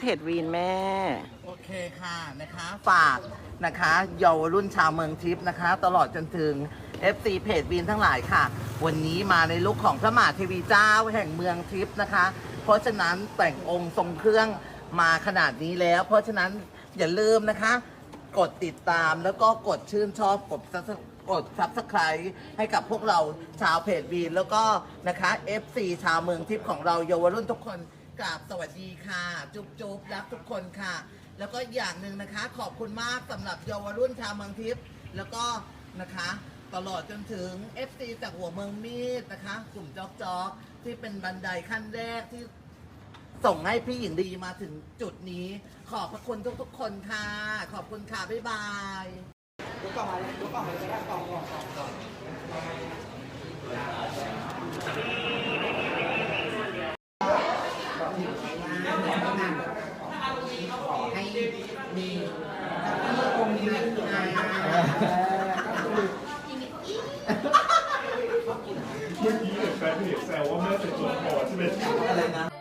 เพจวีนแม่ โอเคค่ะนะคะฝากนะคะเยาวรุ่นชาวเมืองทิพย์นะคะ ตลอดจนถึง FC เพจวินทั้งหลายค่ะ วันนี้มาในลุคของพระมหาเทวีเจ้าแห่งเมืองทิพย์นะคะ เพราะฉะนั้นแต่งองค์ทรงเครื่องมาขนาดนี้แล้ว เพราะฉะนั้นอย่าลืมนะคะ กดติดตามแล้วก็กดชื่นชอบกด Subscribe กด subscribe ให้กับพวกเราชาวเพจวีนแล้วก็นะคะ FC ชาวเมืองทิพย์ของเราเยาวรุ่นทุกคน กราบสวัสดีค่ะ จุ๊บจุ๊บรักทุกคนค่ะ แล้วก็อย่างหนึ่งนะคะ ขอบคุณมากสำหรับเยาวรุ่นชาวเมืองทิพย์แล้วก็นะคะ ตลอดจนถึง FC จากหัวเมืองมีดนะคะ กลุ่มจอกจอกที่เป็นบันไดขั้นแรกที่ส่งให้พี่หญิงดีมาถึงจุดนี้ ขอบพระคุณทุกๆคนค่ะ ขอบคุณค่ะ บ๊ายบายเมื่อกี้เห็นแฟนเพจแซวว่าแม่เป็นตัวพอใช่ไหมอะไรนะกัดกัดทำงานคิดลองทำงานส่งส่งไปให้แพนเค้กกัดพอใส่เสร็จกัดย้ายอยู่ฝั่งนี้พัดพัดไปย้ายอยู่ฝั่งนี้เ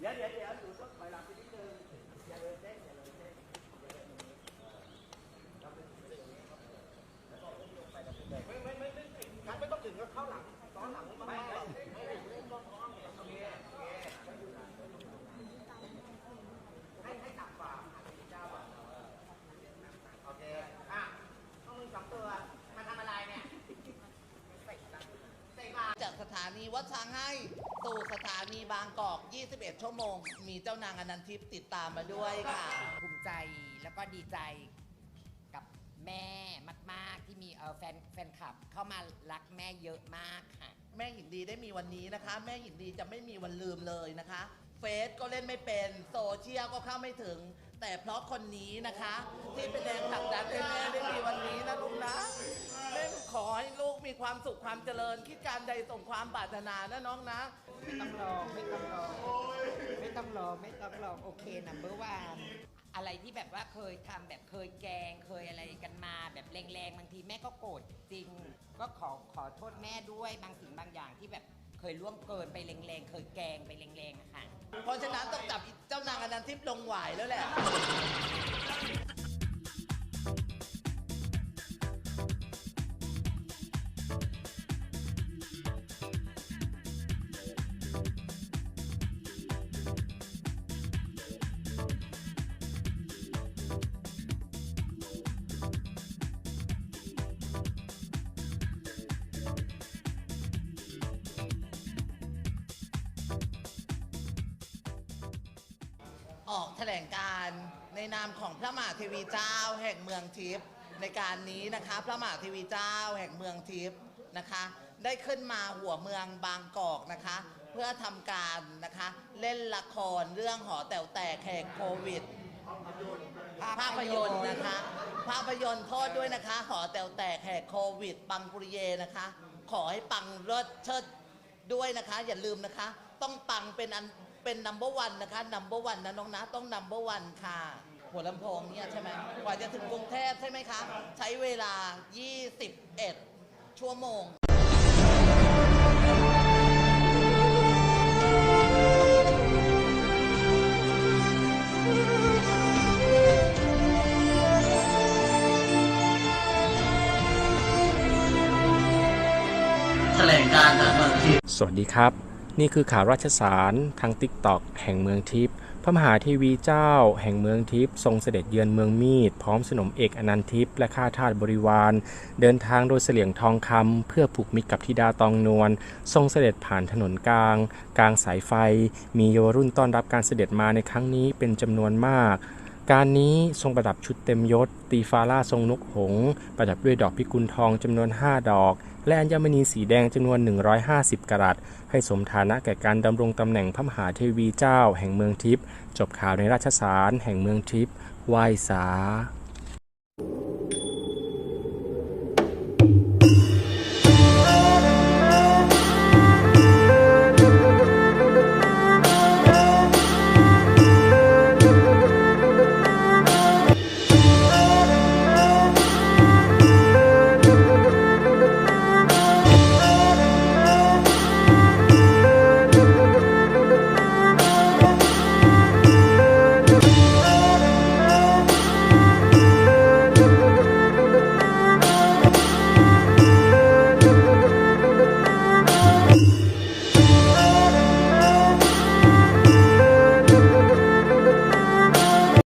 ดี๋ยวเดี๋ยวเดี๋ยวอยู่ต้องถอยหลังไปนิดนึงอย่าเลยเต้นอย่าเจากสถานีวัดช้างให้สู่สถานีบางกอก 21 ชั่วโมง มีเจ้านางอนันทิพย์ติดตามมาด้วยค่ะ ภูมิใจแล้วก็ดีใจ แม่มาก ๆ ที่มีเออแฟนแฟนคลับเข้ามารักแม่เยอะมากค่ะ แม่หญิงดีได้มีวันนี้นะคะ แม่หญิงดีจะไม่มีวันลืมเลยนะคะ เฟซก็เล่นไม่เป็นโซเชียลก็เข้าไม่ถึง แต่เพราะคนนี้นะคะ ที่เป็นแรงผลักดันให้แม่ได้มีวันนี้นะลูกนะแม่ขอให้ลูกมีความสุขความเจริญ คิดการใดส่งความปรารถนานะน้องนะ ไม่ต้องรอ ไม่ต้องรอ ไม่ต้องรอ ไม่ต้องรอ โอเคนัมเบอร์วาน อะไรที่แบบว่าเคยทำแบบเคยแกงเคยอะไรกันมา แบบแรงๆบางทีแม่ก็โกรธจริง ก็ขอขอโทษแม่ด้วยบางสิ่งบางอย่างที่แบบเคยล่วงเกินไปแรงๆเคยแกงไปแรงๆอะค่ะ เพราะฉะนั้นต้องจับเจ้านางอนันทิพย์ลงหวายแล้วแหละ ออกแถลงการในนามของพระมหาเทวีเจ้าแห่งเมืองทิพย์ในการนี้นะคะ พระมหาเทวีเจ้าแห่งเมืองทิพย์นะคะ ได้ขึ้นมาหัวเมืองบางกอกนะคะ เพื่อทำการนะคะ เล่นละครเรื่องหอแต๋วแตกแห่งโควิดภาพยนตร์นะคะ ภาพยนตร์โทษด้วยนะคะ หอแต๋วแตกแหกโควิด ปังปุริเยนะคะ ขอให้ปังเลิศเชิดด้วยนะคะ อย่าลืมนะคะ ต้องปังเป็นอัน เป็นนัมเบอร์วันนะคะนัมเบอร์วันนะน้องนะต้องนัมเบอร์วันค่ะหัวลำโพงเนี่ยใช่ไหมกว่าจะถึงกรุงเทพใช่ไหมคะ ใช้เวลา 21 ชั่วโมงแถลงการณ์จากเมืองทิพย์สวัสดีครับ นี่คือข่าวราชสารทางติ๊กตอกแห่งเมืองทิพย์พระมหาเทีวีเจ้า แห่งเมืองทิพย์ทรงเสด็จเยือนเมืองมีด พร้อมสนมเอกอนันทิพย์และข้าทาสบริวาร เดินทางโดยเสลี่ยงทองคำเพื่อผูกมิตรกับธิดาตองนวลทรงเสด็จผ่านถนนกลาง กลางสายไฟ มีเยาวรุ่นต้อนรับการเสด็จมาในครั้งนี้เป็นจำนวนมาก การนี้ทรงประดับชุดเต็มยศ ตีฟาล่าทรงนกหงส์ประดับด้วยดอกพิกุลทองจำนวน 5 ดอก และอัญมณีสีแดงจำนวน 150 กรัตให้สมฐานะแก่การดำรงตำแหน่งพระมหาเทวีเจ้า แห่งเมืองทิพย์จบข่าวในราชสารแห่งเมืองทิพย์ไหว้สา